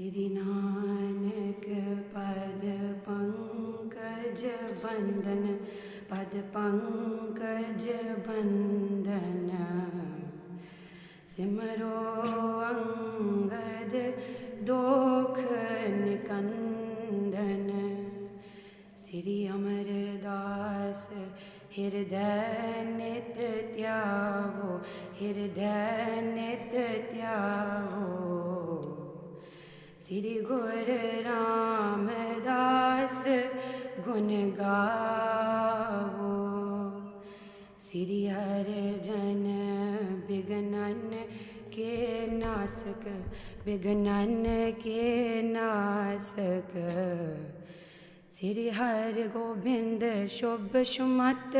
श्री नानक पद पंकज बंदन पद पंकज बंदन सिमरो अंगद दोख निकंदन, श्री अमरदास हृदय श्री गुरु रामदास गुण गावो। श्री हर जन विघ्नन के नासक विघ्नन के नासक श्री हर गोविंद शुभ सुमत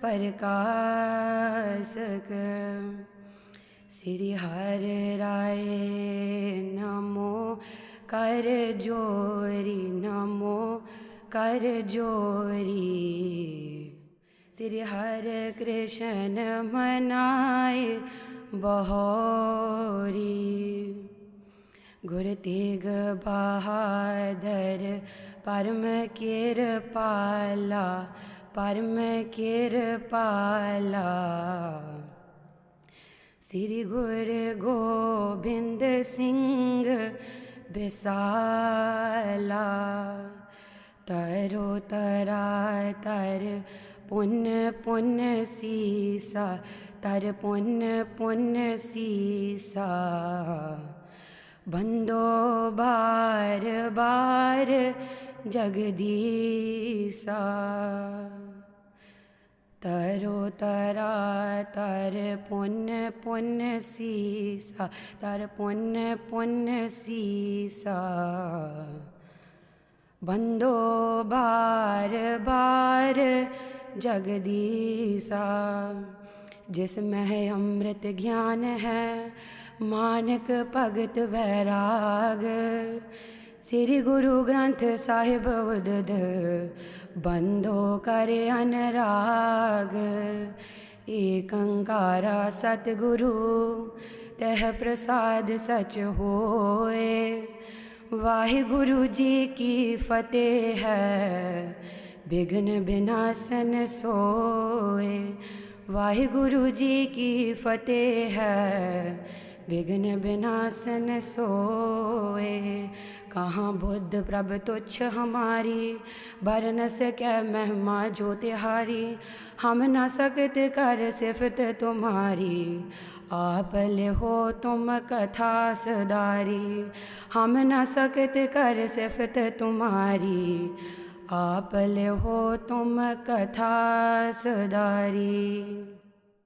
प्रकाशक। श्री हर राय ਕਰ ਜੋਰੀ ਨਮੋ, ਕਰ ਜੋਰੀ। ਸ੍ਰੀ ਹਰਿ ਕ੍ਰਿਸ਼ਨ ਮਨਾਏ ਬਹੋਰੀ। ਗੁਰ ਤੇਗ ਬਹਾਦਰ, ਪਰਮ ਕਿਰਪਾਲਾ ਪਰਮ ਕਿਰਪਾਲਾ। ਸ੍ਰੀ ਗੁਰ ਗੋਬਿੰਦ ਸਿੰਘ बिसाला, तरो तरा, तर पुण्य पुण्य सीसा, तर पुण्य पुण्य सीसा। बंदो बार बार जगदीसा। तरो तरा, तर पुण्य पुण्य सीसा, तर पुण्य पुण्य सीसा। बंदो बार बार जगदीसा जिसमें अमृत ज्ञान है, मानक भगत वैराग। श्री गुरु ग्रंथ साहिब उदद, बंदो करे अनराग। एकंकारा सतगुरु, तह प्रसाद सच होए। वाहिगुरु जी की फतेह है विघ्न विनाशन सोए। वाहिगुरु जी की फतेह है विघ्न विनाशन सोए। कहाँ बुद्ध प्रभ तुच्छ हमारी, बर न सकै महिमा जो तिहारी, हम न सकत कर सिफत तुम्हारी। आप ले हो तुम कथा सदारी, हम न सकत कर सिफत तुम्हारी। आप ले हो तुम कथा सदारी।